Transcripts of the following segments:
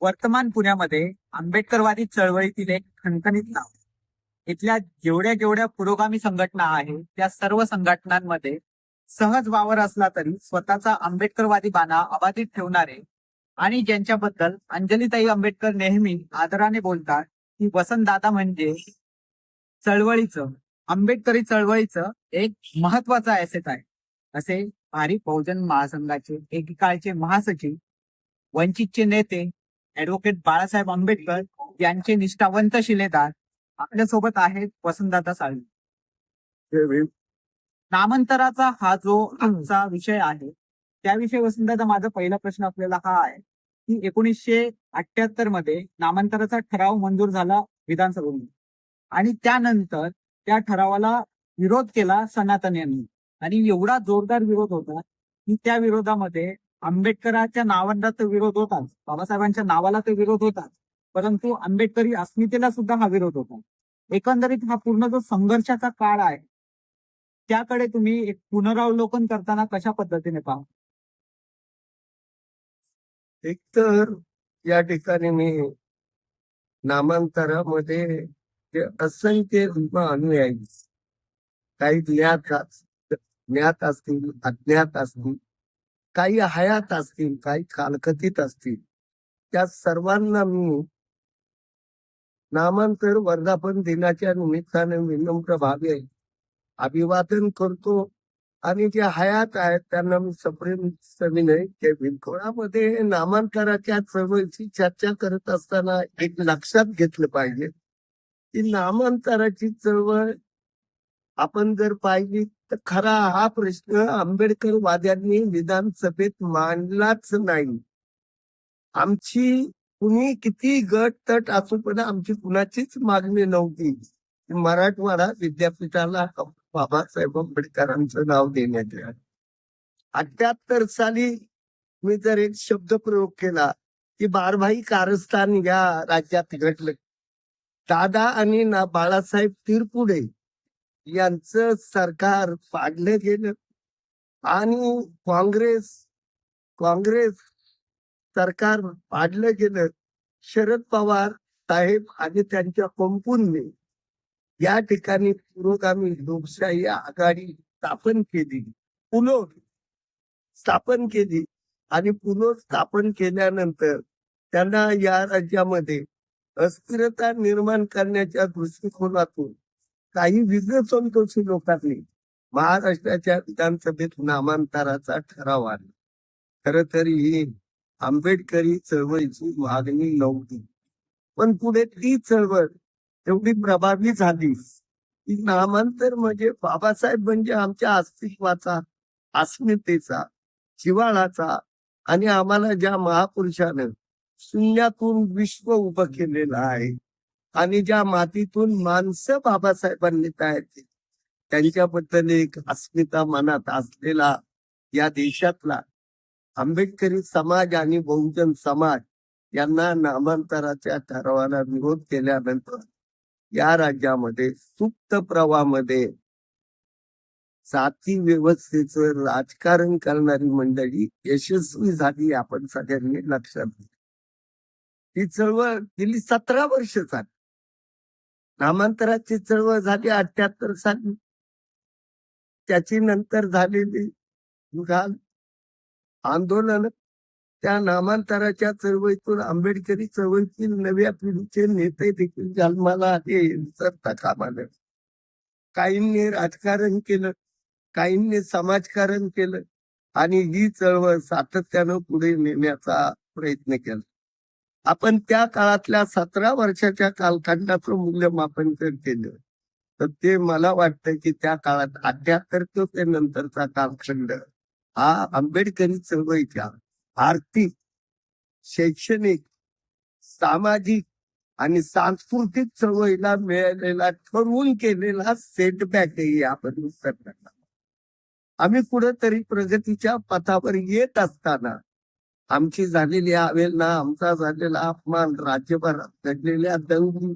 वर्तमान पुण्यामध्ये आंबेडकरवादी चळवळीतील एक खणखणीत नाव. इथल्या जेवढ्या जेवढ्या पुरोगामी संघटना आहेत त्या सर्व संघटनांमध्ये सहज वावर असला तरी स्वतःचा आंबेडकरवादी बाणा अबाधित ठेवणारे आणि ज्यांच्याबद्दल अंजलीताई आंबेडकर नेहमी आदराने बोलतात की वसंतदादा म्हणजे चळवळीचं आंबेडकरी चळवळीचं एक महत्वाचं ऍसेट आहे. असे भारी बहुजन महासंघाचे एकेकाळचे महासचिव वंचितचे नेते ऍडव्होकेट बाळासाहेब आंबेडकर यांचे निष्ठावंत शिलेदार आपल्यासोबत आहेत वसंतदादा साळवी. नामांतराचा हा जो आमचा विषय आहे त्याविषयी वसंतदादा माझा पहिला प्रश्न आपल्याला हा आहे की एकोणीसशे अठ्याहत्तरमध्ये नामांतराचा ठराव मंजूर झाला विधानसभेमध्ये. आणि त्यानंतर त्या ठरावाला विरोध केला सनातन यांनी. आणि एवढा जोरदार विरोध होता की त्या विरोधामध्ये आंबेडकरांच्या नावांना तर विरोध होताच. बाबासाहेबांच्या नावाला तर विरोध होताच. परंतु आंबेडकरी अस्मितेला सुद्धा हा विरोध होता. एकंदरीत हा पूर्ण जो संघर्षाचा काळ आहे त्याकडे तुम्ही एक पुनरावलोकन करताना कशा पद्धतीने पाहा एक तर या ठिकाणी मी नामांतरामध्ये जे असंख्य रूप अनुयायी काही ज्ञात ज्ञात असतील अज्ञात असतील काही हयात असतील काही कालकथित असतील. त्या सर्वांना मी नामांतर वर्धापन दिनाच्या निमित्ताने विनम्र भावे अभिवादन करतो आणि जे हयात आहेत त्यांना मी सप्रेम सविनय ते बिलकुळामध्ये नामांतराच्या चळवळीची चर्चा करत असताना एक लक्षात घेतलं पाहिजे की नामांतराची चळवळ आपण जर पाहिली तर खरा हा प्रश्न आंबेडकर वाद्यांनी विधानसभेत मांडलाच नाही. आमची कुणी किती गट तट असो पण आमची कुणाचीच मागणी नव्हती. मराठवाडा विद्यापीठाला बाबासाहेब आंबेडकरांचं नाव देण्यात आलं. अठ्याहत्तर साली मी जर एक शब्द प्रयोग केला की बारभाई कारस्थान या राज्यात घडलं. दादा आणि ना बाळासाहेब तिरपुडे यांचं सरकार पाडलं गेलं. आणि काँग्रेस काँग्रेस सरकार पाडलं गेलं. शरद पवार साहेब आणि त्यांच्या कंपूंनी या ठिकाणी पुरोगामी लोकशाही आघाडी स्थापन केली. पुलो स्थापन केली. आणि पुलो स्थापन केल्यानंतर त्यांना या राज्यामध्ये अस्थिरता निर्माण करण्याच्या दृष्टिकोनातून काही विगसंतोषी लोकांनी महाराष्ट्राच्या विधानसभेत नामांतराचा ठराव आला खर तर ही आंबेडकरी चळवळीची मागणी नव्हती. पण पुढे ती चळवळ एवढी प्रभावी झाली की नामांतर म्हणजे बाबासाहेब म्हणजे आमच्या अस्तित्वाचा अस्मितेचा जिवाळाचा आणि आम्हाला ज्या महापुरुषानं शून्यातून विश्व उभं केलेलं आहे आणि ज्या मातीतून माणसं बाबासाहेबांनी तयार केली त्यांच्याबद्दल एक अस्मिता मनात असलेला या देशातला आंबेडकरी समाज आणि बहुजन समाज यांना नामांतराच्या ठरावाला विरोध केल्यानंतर या राज्यामध्ये सुप्त प्रवाहामध्ये जाती व्यवस्थेचं राजकारण करणारी मंडळी यशस्वी झाली आपण सगळ्यांनी लक्षात घेतलं. ही चळवळ गेली सतरा वर्ष झाली. नामांतराची चळवळ झाली अठ्याहत्तर साली. त्याची नंतर झालेली घाल आंदोलन त्या नामांतराच्या चळवळीतून आंबेडकरी चळवळीतील नव्या पिढीचे नेते देखील जन्माला आले सरता कामाला काहींनी राजकारण केलं काहींनी समाजकारण केलं आणि ही चळवळ सातत्यानं पुढे नेण्याचा प्रयत्न केला. आपण त्या काळातल्या सतरा वर्षाच्या कालखंडाचं मूल्यमापन जर केलं तर ते मला वाटतं की त्या काळात अठ्याहत्तर ते नंतरचा कालखंड हा आंबेडकरी चळवळीच्या आर्थिक शैक्षणिक सामाजिक आणि सांस्कृतिक चळवळीला मिळालेला ठरवून केलेला सेटबॅकही आपण विसरणार आम्ही कुठंतरी प्रगतीच्या पथावर येत असताना आमची झालेली अवेलना आमचा झालेला अपमान राज्यभरात घडलेल्या दंगली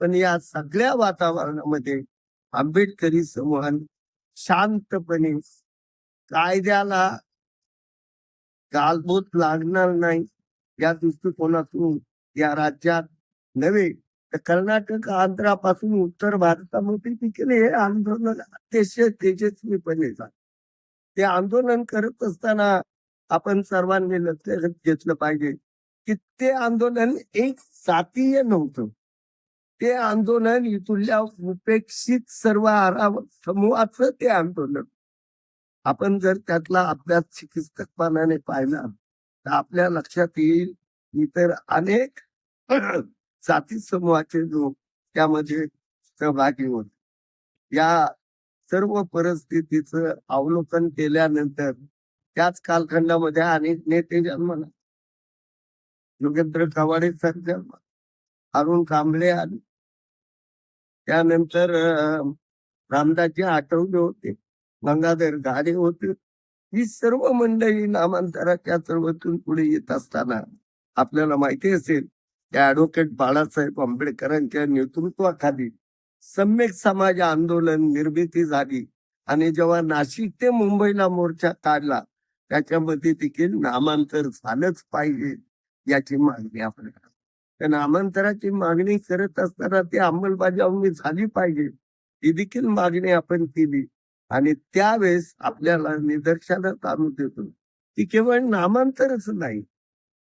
पण या सगळ्या वातावरणामध्ये आंबेडकरी समूहाने शांतपणे कायद्याला गालबोत लागणार नाही या दृष्टिकोनातून या राज्यात नव्हे तर कर्नाटक आंध्रापासून उत्तर भारतामध्ये देखील हे आंदोलन अतिशय तेजस्वीपणे झालं. ते आंदोलन करत असताना आपण सर्वांनी लक्षात घेतलं पाहिजे की ते आंदोलन एक जातीय नव्हतं. ते आंदोलन इथल्या उपेक्षित सर्व आराव समूहाचं ते आंदोलन. आपण जर त्यातला अभ्यास चिकित्सकपणाने पाहिला तर आपल्या लक्षात येईल इतर अनेक जाती समूहाचे लोक त्यामध्ये सहभागी होते. या सर्व परिस्थितीचं अवलोकन केल्यानंतर त्याच कालखंडामध्ये अनेक नेते जन्मला योगेंद्र कवाडे सर जन्म अरुण कांबळे आले त्यानंतर रामदासजी आठवले होते गंगाधर गाडे होते. ही सर्व मंडळी नामांतराच्या चळवळीतून पुढे येत असताना आपल्याला माहिती असेल त्या ऍडव्होकेट बाळासाहेब आंबेडकरांच्या नेतृत्वाखाली सम्यक समाज आंदोलन निर्मिती झाली. आणि जेव्हा नाशिक ते मुंबईला मोर्चा काढला त्याच्यामध्ये देखील नामांतर झालंच पाहिजे याची मागणी आपण त्या नामांतराची मागणी करत असताना ती अंमलबजावणी झाली पाहिजे ही देखील मागणी आपण केली. आणि त्यावेळेस आपल्याला निदर्शनात आणून देतो ती केवळ नामांतरच नाही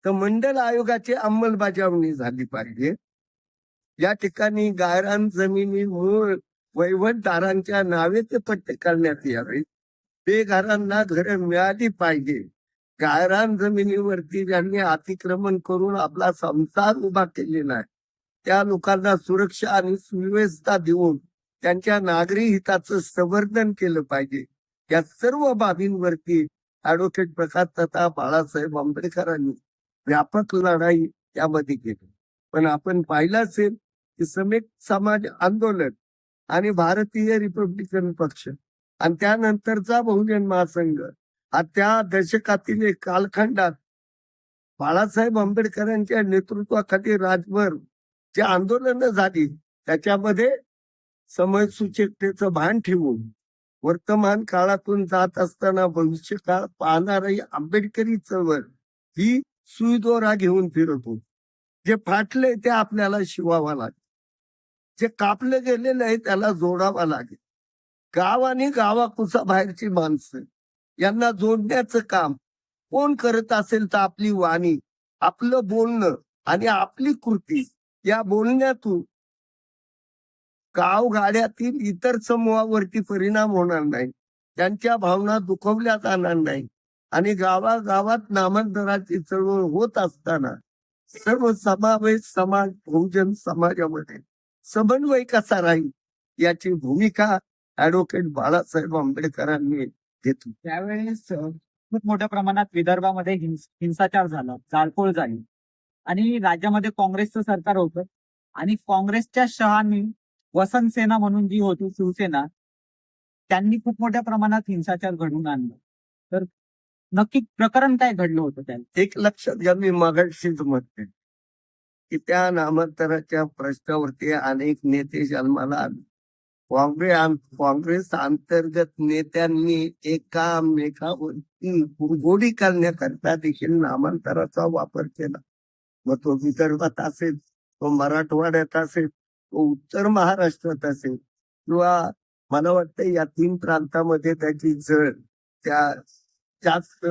तर मंडल आयोगाची अंमलबजावणी झाली पाहिजे. या ठिकाणी गायरान जमिनी मूळ वैवटदारांच्या नावे ते पट्टे करण्यात यावे. बेघरांना घरं मिळाली पाहिजे. गायरान जमिनीवरती ज्यांनी अतिक्रमण करून आपला संसार उभा केलेला आहे. त्या लोकांना सुरक्षा आणि सुव्यवस्था देऊन त्यांच्या नागरी हिताचं संवर्धन केलं पाहिजे. या सर्व बाबींवरती ऍडव्होकेट प्रकाश तथा बाळासाहेब आंबेडकरांनी व्यापक लढाई त्यामध्ये केली. पण आपण पाहिलं असेल की समेक समाज आंदोलन आणि भारतीय रिपब्लिकन पक्ष आणि त्यानंतरचा बहुजन महासंघ. हा त्या दशकातील एक कालखंडात बाळासाहेब आंबेडकरांच्या नेतृत्वाखाली राजभर जे आंदोलनं झाली त्याच्यामध्ये समयसूचकतेचं भान ठेवून वर्तमान काळातून जात असताना भविष्य काळ पाहणारी आंबेडकरी चळवळ ही सुईदोरा घेऊन फिरत होती. जे फाटले ते आपल्याला शिवावा लागेल. जे कापलं गेलेलं आहे त्याला जोडावा लागेल. गाव आणि गावाकुसा बाहेरची माणसं. यांना जोडण्याचं काम. कोण करत असेल तर आपली वाणी आपलं बोलणं आणि आपली कृती या बोलण्यातून गाव गाड्यातील इतर समूहावरती परिणाम होणार नाही. त्यांच्या भावना दुखवल्या जाणार नाही. आणि गावागावात नामांतराची चळवळ होत असताना सर्व समावेश समाज बहुजन समाजामध्ये समन्वय कसा राहील? याची भूमिका ऍडव्होकेट बाळासाहेब आंबेडकरांनी घेतली. त्यावेळेस खूप मोठ्या प्रमाणात विदर्भामध्ये हिंस- हिंसाचार झाला जाळपोळ झाली. आणि राज्यामध्ये काँग्रेसचं सरकार होतं. आणि काँग्रेसच्या शहानी वसंत सेना म्हणून जी होती शिवसेना त्यांनी खूप मोठ्या प्रमाणात हिंसाचार घडवून आणला. तर नक्की प्रकरण काय घडलं होतं त्याला एक लक्षात घ्या मी मागाशीच म्हणते की त्या नामांतराच्या प्रश्नावरती अनेक नेते जन्माला आले. काँग्रेस काँग्रेस अंतर्गत नेत्यांनी एकामेकावरती गोडी करण्याकरता देखील नामांतराचा वापर केला. मग तो विदर्भात असेल तो मराठवाड्यात असेल तो उत्तर महाराष्ट्रात असेल किंवा मला वाटतं या तीन प्रांतामध्ये त्याची जळ त्या जास्त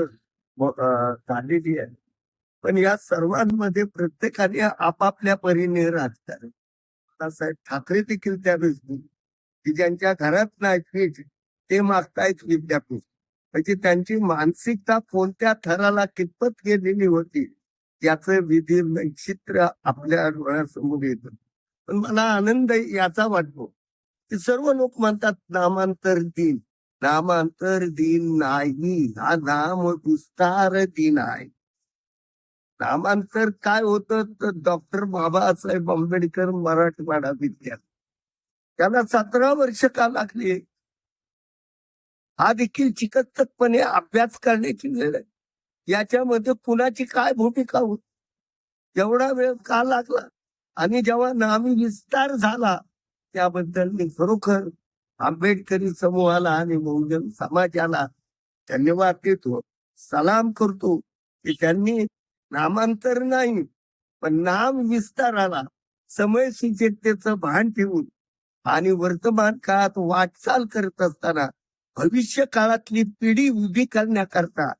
झालेली आहे. पण या सर्वांमध्ये प्रत्येकाने आपापल्या परीने राजकारण. साहेब ठाकरे देखील त्यावेळेस बोलले. की ज्यांच्या घरात नाही पीठ ते मागतायत विद्यापीठ. म्हणजे त्यांची मानसिकता कोणत्या थराला कितपत गेलेली होती याच विधी चित्र आपल्या डोळ्यासमोर येत. पण मला आनंद याचा वाटतो की सर्व लोक म्हणतात नामांतर दिन. नामांतर दिन नाही. हा नाम विस्तार दिन आहे. नामांतर काय होतं तर डॉक्टर बाबासाहेब आंबेडकर मराठवाडा विद्यापीठ. त्यांना सतरा वर्ष का लागली? हा देखील चिकित्सकपणे अभ्यास करण्याची वेळ आहे. याच्यामध्ये कुणाची काय भूमिका होती? एवढा वेळ का लागला? आणि जेव्हा नामी विस्तार झाला त्याबद्दल मी खरोखर आंबेडकरी समूहाला आणि बहुजन समाजाला धन्यवाद देतो. सलाम करतो की त्यांनी नामांतर नाही पण नाम विस्ताराला समय सुचेतेचं भान ठेवून आणि वर्तमान काळात वाटचाल करत असताना भविष्य काळातली पिढी उभी करण्याकरता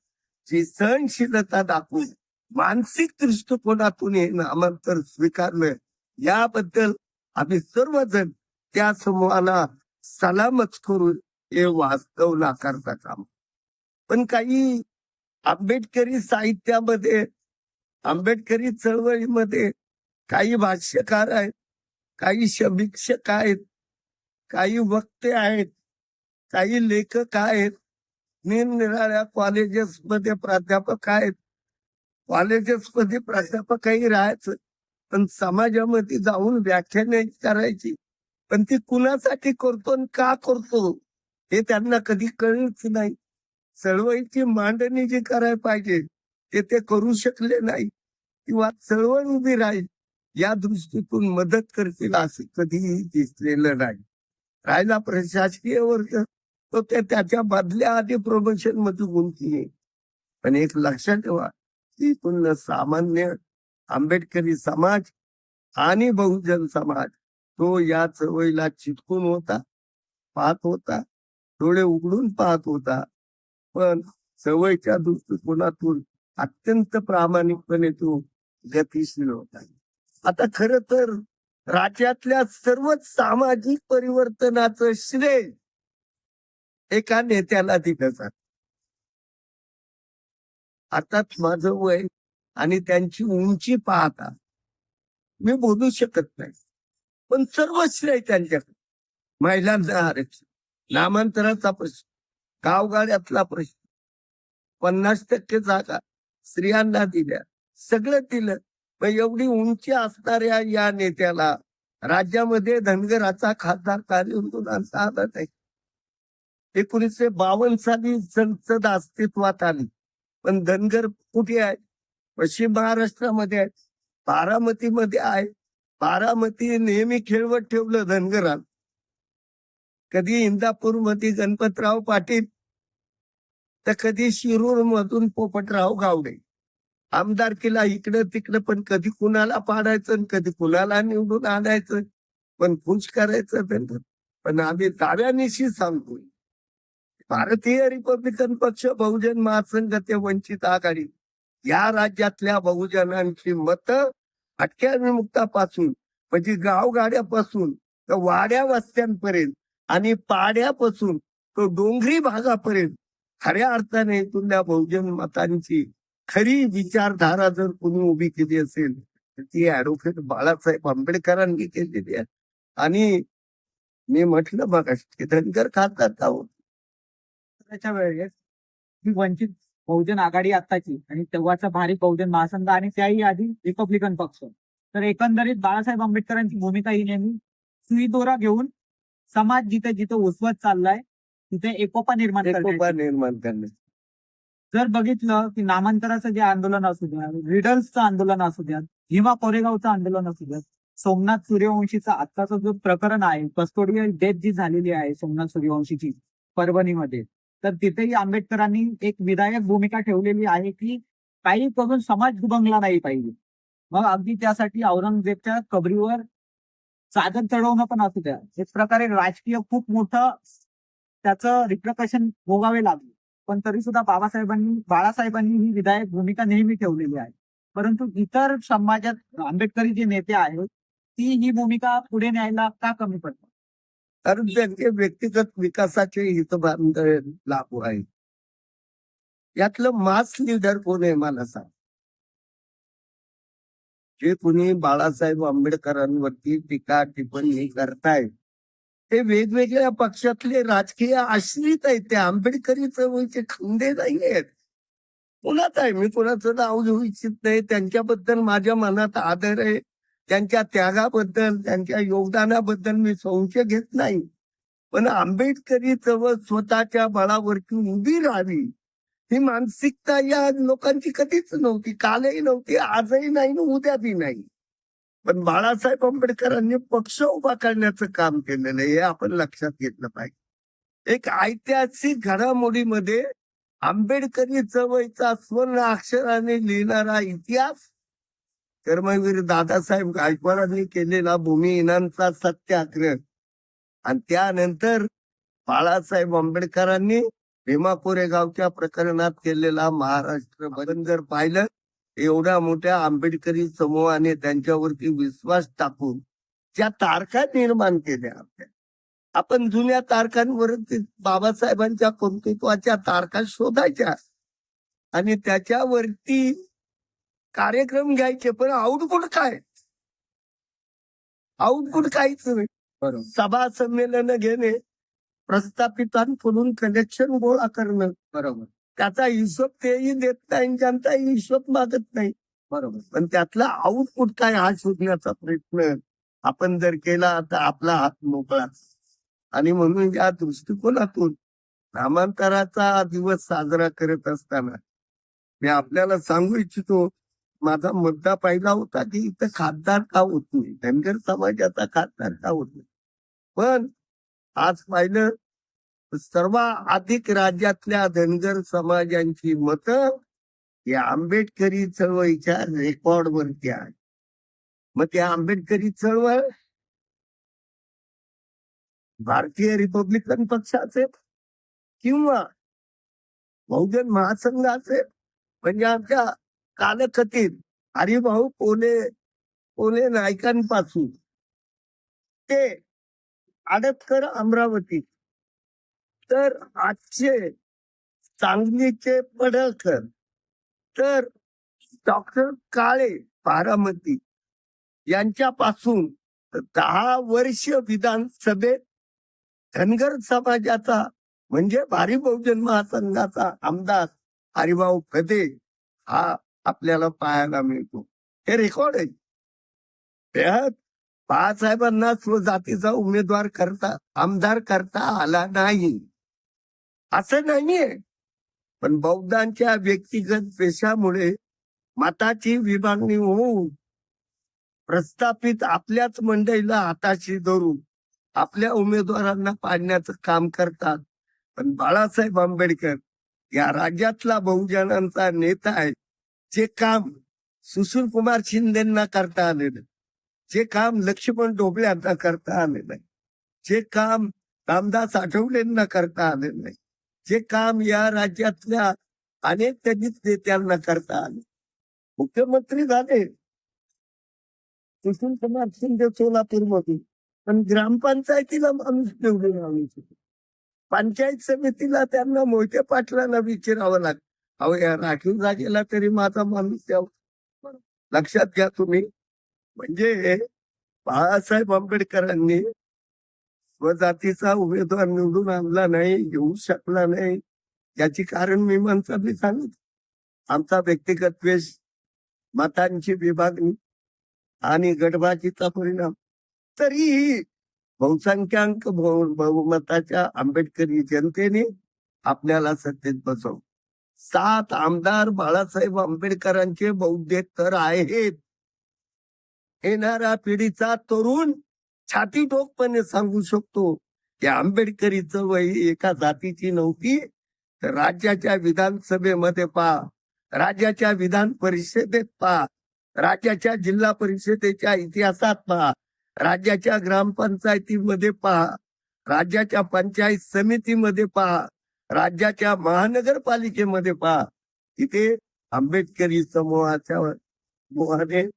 जी सहनशीलता दाखवून मानसिक दृष्टिकोनातून हे नामांतर स्वीकारलं याबद्दल आम्ही सर्वजण त्या समूहाला सलामच करून हे वास्तव नाकारता काम. पण काही आंबेडकरी साहित्यामध्ये आंबेडकरी चळवळीमध्ये काही भाष्यकार आहेत काही समीक्षक आहेत काही वक्ते आहेत काही लेखक आहेत. निरनिराळ्या कॉलेजेस मध्ये प्राध्यापक आहेत. कॉलेजेस मध्ये प्राध्यापकही राहायचं. पण समाजामध्ये जाऊन व्याख्याने करायची. पण ती कुणासाठी करतो आणि का करतो हे त्यांना कधी कळलंच नाही. चळवळीची मांडणी जी करायला पाहिजे ते ते करू शकले नाही. किंवा चळवळ उभी राहील या दृष्टीतून मदत करतील असं कधीही दिसलेलं नाही. राहिला प्रशासकीय वर्ग तो ते त्याच्या बदल्या आधी प्रमोशनमध्ये गुंतली. पण एक लक्षात ठेवा की पुन्हा सामान्य आंबेडकरी समाज आणि बहुजन समाज तो या चळवळीला चिटकून होता पाहत होता डोळे उघडून पाहत होता. पण चवळीच्या दृष्टिकोनातून अत्यंत प्रामाणिकपणे तो गतिशील होता. आता खर तर राज्यातल्या सर्वच सामाजिक परिवर्तनाचं श्रेय एका नेत्याला दिलं जात. आता माझं वय आणि त्यांची उंची पाहता मी बोलू शकत नाही. पण सर्व श्रेय त्यांच्याकडे. महिलांचा आरक्षण नामांतराचा प्रश्न. गावगाड्यातला प्रश्न. पन्नास टक्के जागा स्त्रियांना दिल्या. सगळं दिलं. एवढी उंची असणाऱ्या या नेत्याला राज्यामध्ये धनगराचा खासदार कार्यक्रमांचा आला नाही. एकोणीसशे बावन्न साली संसद अस्तित्वात आली. पण धनगर कुठे आहे? पश्चिम महाराष्ट्रामध्ये आहे. बारामतीमध्ये आहे. बारामती नेहमी खेळवत ठेवलं धनगरात कधी इंदापूरमध्ये गणपतराव पाटील तर कधी शिरूर मधून पोपटराव गावडे. आमदारकीला इकडं तिकडं पण कधी कुणाला पाडायचं कधी कुणाला निवडून आणायचं? पण खुश करायचं त्यांना. पण आम्ही दाव्यानिशी सांगतोय भारतीय रिपब्लिकन पक्ष बहुजन महासंघ ते वंचित आघाडी. या राज्यातल्या बहुजनांची मतं अटक्या विमुक्तापासून म्हणजे गावगाड्यापासून तर वाड्या वस्त्यांपर्यंत आणि पाड्यापासून तो डोंगरी भागापर्यंत. खऱ्या अर्थाने इथून बहुजन मतांची खरी विचारधारा जर कोणी उभी केली असेल तर ती ऍडव्होकेट बाळासाहेब आंबेडकरांनी केलेली आहे. आणि मी म्हटलं मग धनगर का होते? त्याच्या वेळेस ही वंचित बहुजन आघाडी आत्ताची आणि तेव्हाचा भारी बहुजन महासंघ आणि त्याही आधी रिपब्लिकन पक्ष. तर एकंदरीत बाळासाहेब आंबेडकरांची भूमिका ही नेहमी सुई दोरा घेऊन समाज जिथे जिथे उसवत चाललाय तिथे एकोपा निर्माण करण्याची. एकोपा निर्माण करणे जर बघितलं की नामांतराचं जे आंदोलन असू द्या रिडल्सचं आंदोलन असू द्या भीमा कोरेगावचं आंदोलन असू द्या सोमनाथ सूर्यवंशीचा आत्ताचं जो प्रकरण आहे कस्टोडियल डेथ जी झालेली आहे सोमनाथ सूर्यवंशीची परभणीमध्ये तर तिथेही आंबेडकरांनी एक विधायक भूमिका ठेवलेली आहे की काही करून समाज दुभंगला नाही पाहिजे. मग अगदी त्यासाठी औरंगजेबच्या कबरीवर चादर चढवणं पण असू द्या एक प्रकारे राजकीय खूप मोठं त्याचं रिप्रकशन भोगावे लागले. पण तरी सुद्धा बाबासाहेबांनी बाळासाहेबांनी ही विधायक भूमिका नेहमी ठेवलेली आहे. परंतु इतर समाजात आंबेडकरी जे नेते आहेत ती ही भूमिका पुढे न्यायला का कमी पडते कारण त्यांचे व्यक्तिगत विकासाचे हितबांध लागू आहे. यातलं मास लीडर कोण आहे मला सांग? जे कुणी बाळासाहेब आंबेडकरांवरती टीका टिप्पणी करतायत हे वेगवेगळ्या पक्षातले राजकीय आश्रित आहेत ते. आंबेडकरी चळवळीचे खंदे नाही आहेत कोणाच आहे? मी कोणाचं नाव घेऊ इच्छित नाही. त्यांच्याबद्दल माझ्या मनात आदर आहे. त्यांच्या त्यागाबद्दल त्यांच्या योगदानाबद्दल मी संशय घेत नाही. पण आंबेडकरी चळवळ स्वतःच्या बळावरती उभी राहावी. ही मानसिकता या लोकांची कधीच नव्हती. कालही नव्हती. आजही नाही आणि उद्या बी नाही. पण बाळासाहेब आंबेडकरांनी पक्ष उभा करण्याचं काम केलेलं आहे हे आपण लक्षात घेतलं पाहिजे. एक ऐतिहासिक घडामोडीमध्ये आंबेडकरी जवळचा स्वर्ण अक्षराने लिहिणारा इतिहास कर्मवीर दादासाहेब गायकवाडांनी केलेला भूमिहीनांचा सत्याग्रह. आणि त्यानंतर बाळासाहेब आंबेडकरांनी भीमा कोरेगावच्या प्रकरणात केलेला महाराष्ट्र बंद जर पाहिलं. एवढ्या मोठ्या आंबेडकरी समूहाने त्यांच्यावरती विश्वास टाकून ज्या तारखा निर्माण केल्या आपल्या. आपण जुन्या तारखांवरती बाबासाहेबांच्या कर्तृत्वाच्या तारखा शोधायच्या आणि त्याच्यावरती कार्यक्रम घ्यायचे पण आउटपुट काय? आउटपुट काहीच नाही. बरोबर. सभा संमेलन घेणे प्रस्थापितांकडून कनेक्शन गोळा करणं. बरोबर. त्याचा हिशोब तेही देत नाही आणि जनता हिशोब मागत नाही. बरोबर. पण त्यातला आउटपुट काय हा शोधण्याचा प्रयत्न आपण जर केला तर आपला हात मोकळा. आणि म्हणून या दृष्टिकोनातून नामांतराचा दिवस साजरा करत असताना मी आपल्याला सांगू इच्छितो माझा मुद्दा पाहिला होता की इथं खासदार का होत नाही? धनगर समाजाचा खासदार का होत नाही? पण आज पाहिलं सर्व अधिक राज्यातल्या धनगर समाजांची मतं या आंबेडकरी चळवळीच्या रेकॉर्ड वरती आहे मग त्या आंबेडकरी चळवळ भारतीय रिपब्लिकन पक्षाचे किंवा बहुजन महासंघाचे? म्हणजे आमच्या कालखतीत हरिभाऊ पोले पोले नायकांपासून ते आडतकर अमरावती तर आजचे सांगलीचे पडळकर तर डॉक्टर काळे बारामती यांच्यापासून दहा वर्ष विधानसभेत धनगर समाजाचा म्हणजे भारी बहुजन महासंघाचा आमदार हरिभाऊ कदे हा आपल्याला पाहायला मिळतो. हे रेकॉर्ड आहे. त्यात बाळासाहेबांना स्वजातीचा उमेदवार करता आमदार करता आला नाही. असं नाहीये. पण बौद्धांच्या व्यक्तिगत पेशामुळे मताची विभागणी होऊन प्रस्थापित आपल्याच मंडळीला हाताशी धरून आपल्या उमेदवारांना पाडण्याचं काम करतात. पण बाळासाहेब आंबेडकर या राज्यातला बहुजनांचा नेता आहे. जे काम सुशील कुमार शिंदेना करता आलेलं जे काम लक्ष्मण ढोबळ्यांना करता आले नाही जे काम रामदास आठवलेंना करता आलेलं नाही जे काम या राज्यातल्या अनेक दलित नेत्यांना करता आले. मुख्यमंत्री झाले. सुशील कुमार शिंदे सोलापूरमध्ये पण ग्रामपंचायतीला माणूस निवडून आणायचे. पंचायत समितीला त्यांना मोठ्या पाटलाला विचारावं लागतं अहो या राखीव जागेला तरी माझा माणूस द्यावा लक्षात घ्या तुम्ही. म्हणजे बाळासाहेब आंबेडकरांनी व जातीचा उमेदवार निवडून आणला नाही येऊ शकला नाही. याची कारण मी मी सांगत आमचा व्यक्तिगत द्वेष मतांची विभागणी आणि गटबाजीचा परिणाम. तरीही बहुसंख्याक बहुमताच्या आंबेडकरी जनतेने आपल्याला सत्तेत बसव सात आमदार बाळासाहेब आंबेडकरांचे बौद्धेतर आहेत. येणाऱ्या पिढीचा तरुण छाती ठोकपणे सांगू शकतो की आंबेडकरी चळवळ ही एका जातीची नव्हती. तर राज्याच्या विधानसभेमध्ये पहा. राज्याच्या विधान परिषदेत पहा. राज्याच्या जिल्हा परिषदेच्या इतिहासात पहा. राज्याच्या ग्रामपंचायतीमध्ये पहा. राज्याच्या पंचायत समितीमध्ये पहा. राज्याच्या महानगरपालिकेमध्ये पहा. तिथे आंबेडकरी समूहाच्या मोहाने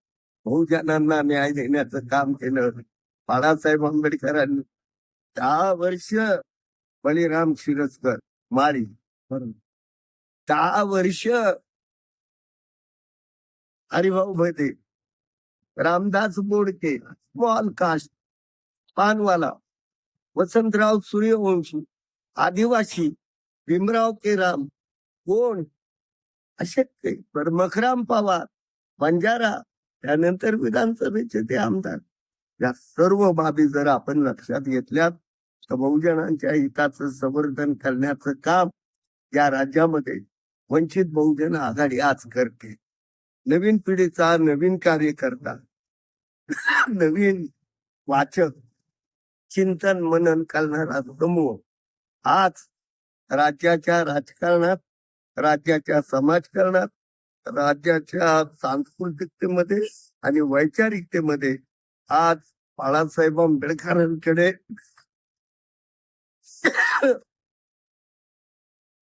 बहुजनांना न्याय देण्याचं काम केलं. बाळासाहेब आंबेडकरांनी दहा वर्ष बळीराम शिरस्कर माळी. दहा वर्ष हरिभाऊ भते रामदास बोडके स्मॉल कास्ट पानवाला वसंतराव सूर्यवंशी आदिवासी भीमराव केराम कोण? असे मखराम पवार बंजारा त्यानंतर विधानसभेचे ते आमदार. या सर्व बाबी जर आपण लक्षात घेतल्या तर बहुजनांच्या हिताचं संवर्धन करण्याचं काम या राज्यामध्ये वंचित बहुजन आघाडी आज करते. नवीन पिढीचा नवीन कार्यकर्ता नवीन वाचक चिंतन मनन करणारा समूह आज राज्याच्या राजकारणात राज्याच्या समाजकारणात राज्याच्या सांस्कृतिकतेमध्ये आणि वैचारिकतेमध्ये आज बाळासाहेब आंबेडकरांकडे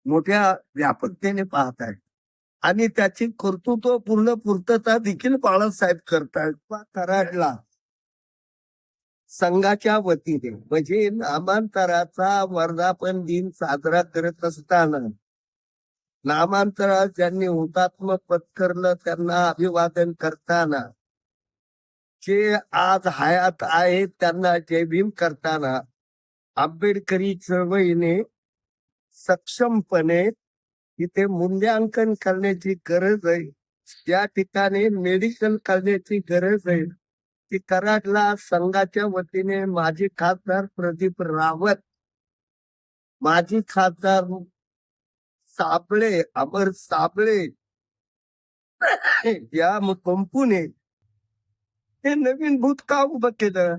मोठ्या व्यापकतेने पाहत आहे आणि त्याची कर्तृत्व पूर्ण पूर्तता देखील बाळासाहेब करतायत. कराडला संघाच्या वतीने. म्हणजे नामांतराचा वर्धापन दिन साजरा करत असताना नामांतरात ज्यांनी हुतात्मक पत्करलं त्यांना अभिवादन करताना जे आज हयात आहेत त्यांना जयभीम करताना आंबेडकरी चळवळीने सक्षमपणे तिथे मूल्यांकन करण्याची गरज आहे. ज्या ठिकाणी मेडिकल करण्याची गरज आहे. ती कराडला संघाच्या वतीने माजी खासदार प्रदीप रावत माजी खासदार साबळे अमर साबळे या म- हे नवीन भूत का उभं केलं?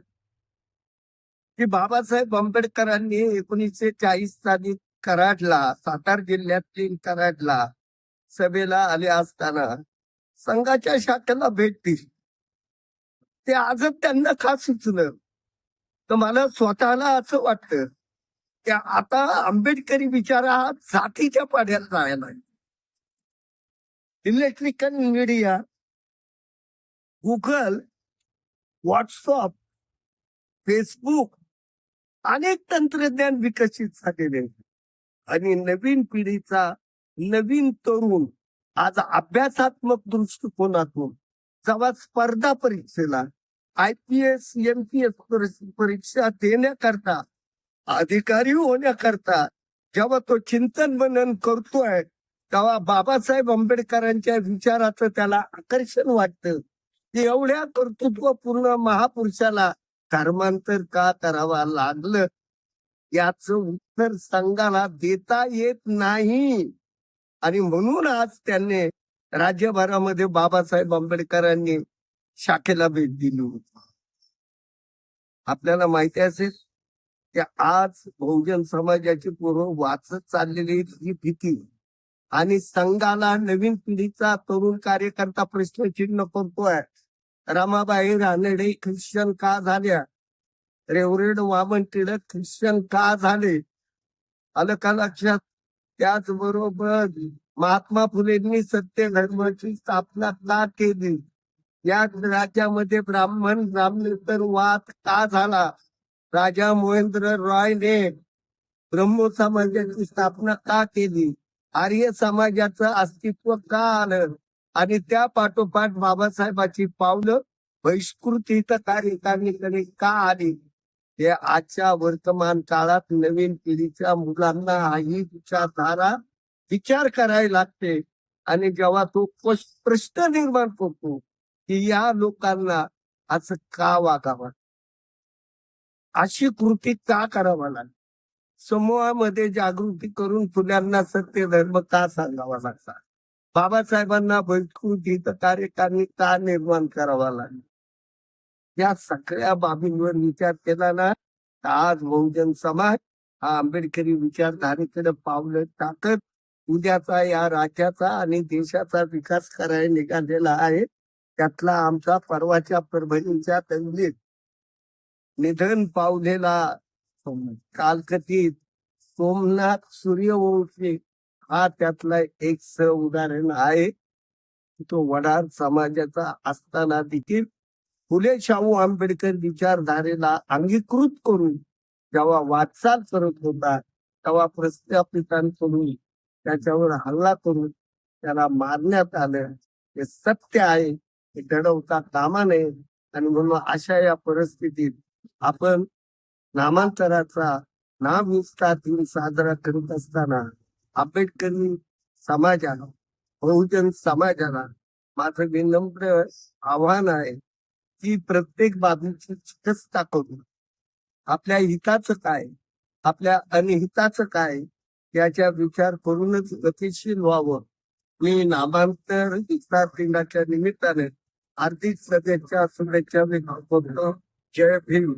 की बाबासाहेब आंबेडकरांनी एकोणीसशे चाळीस साली कराडला सातारा जिल्ह्यातील कराडला सभेला आले असताना संघाच्या शाखेला भेट दिली. ते आजच त्यांना का सुचलं. तर मला स्वतःला असं वाटतं की आता आंबेडकरी विचार हा जातीच्या पाड्याला जायला electrical media Google WhatsApp Facebook अनेक तंत्रज्ञान विकसित झालेले आणि नवीन पिढीचा नवीन तरुण आज अभ्यासात्मक दृष्टिकोनातून जेव्हा स्पर्धा परीक्षेला I P S M P S परीक्षा देण्याकरता अधिकारी होण्याकरता जेव्हा तो चिंतन मनन करतोय तेव्हा बाबासाहेब आंबेडकरांच्या विचाराचं त्याला आकर्षण वाटतं. एवढ्या कर्तृत्वपूर्ण महापुरुषाला धर्मांतर का करावा लागलं? याच उत्तर संघाला देता येत नाही. आणि म्हणून आज त्यांनी राज्यभरामध्ये बाबासाहेब आंबेडकरांनी शाखेला भेट दिली होती. आपल्याला माहिती असेल की आज बहुजन समाजाची पूर्व वाचत चाललेली ही भीती. आणि संघाला नवीन पिढीचा तरुण कार्यकर्ता प्रश्नचिन्ह करतोय रमाबाई रानडे ख्रिश्चन का झाल्या? रेवरेड वामन टिळक ख्रिश्चन का झाले? आलं का लक्षात त्याचबरोबर महात्मा फुलेंनी सत्य धर्माची स्थापना का केली? या राज्यामध्ये ब्राह्मण ब्राह्मणेतर वाद का झाला? राजा मोहेंद्र रॉयने ब्रह्मो समाजाची स्थापना का केली? आर्य समाजाचं अस्तित्व का आलं? आणि त्या पाठोपाठ बाबासाहेबाची पावलं बहिष्कृतीत कार्यकारणीकडे का आली? हे आजच्या वर्तमान काळात नवीन पिढीच्या मुलांना ही विचारधारा विचार करायला लागते. आणि जेव्हा तो प्रश्न निर्माण करतो की या लोकांना असं का वागावं? अशी कृती का करावा लागली समूहामध्ये जागृती करून फुल्यांना सत्य धर्म का सांगावा लागतात? बाबासाहेबांना बहिष्कृत कार्यकारणी का निर्माण करावा लागला. या सगळ्या बाबींवर विचार केला ना तर आज बहुजन समाज हा आंबेडकरी विचारधारेकडे पावलं टाकत उद्याचा या राज्याचा आणि देशाचा विकास करायला निघालेला आहे. त्यातला आमचा परवाच्या परभणीच्या तंगलीत निधन पावलेला कालकथित सोमनाथ सूर्यवंशी हा त्यातला एक स उदाहरण आहे. तो वडार समाजाचा असताना देखील फुले शाहू आंबेडकर विचारधारेला अंगीकृत करून जेव्हा वाटचाल करत होता तेव्हा प्रस्थापितांकडून त्याच्यावर हल्ला करून त्याला मारण्यात आलं. हे सत्य आहे हे घडवता कामा नये आणि म्हणून अशा या परिस्थितीत आपण नामांतराचा नाम विस्तार दिन साजरा करत असताना आंबेडकरी समाजाला बहुजन समाजाला माझं विनम्र आव्हान आहे की प्रत्येक बाबीची चिकित्सा करून आपल्या हिताचं काय आपल्या अनहिताचं काय याचा विचार करूनच गतिशील व्हावं. मी नामांतर विस्तार दिनाच्या निमित्ताने हार्दिक सगळ्यांच्या शुभेच्छा व्यक्त करतो. जय भीम.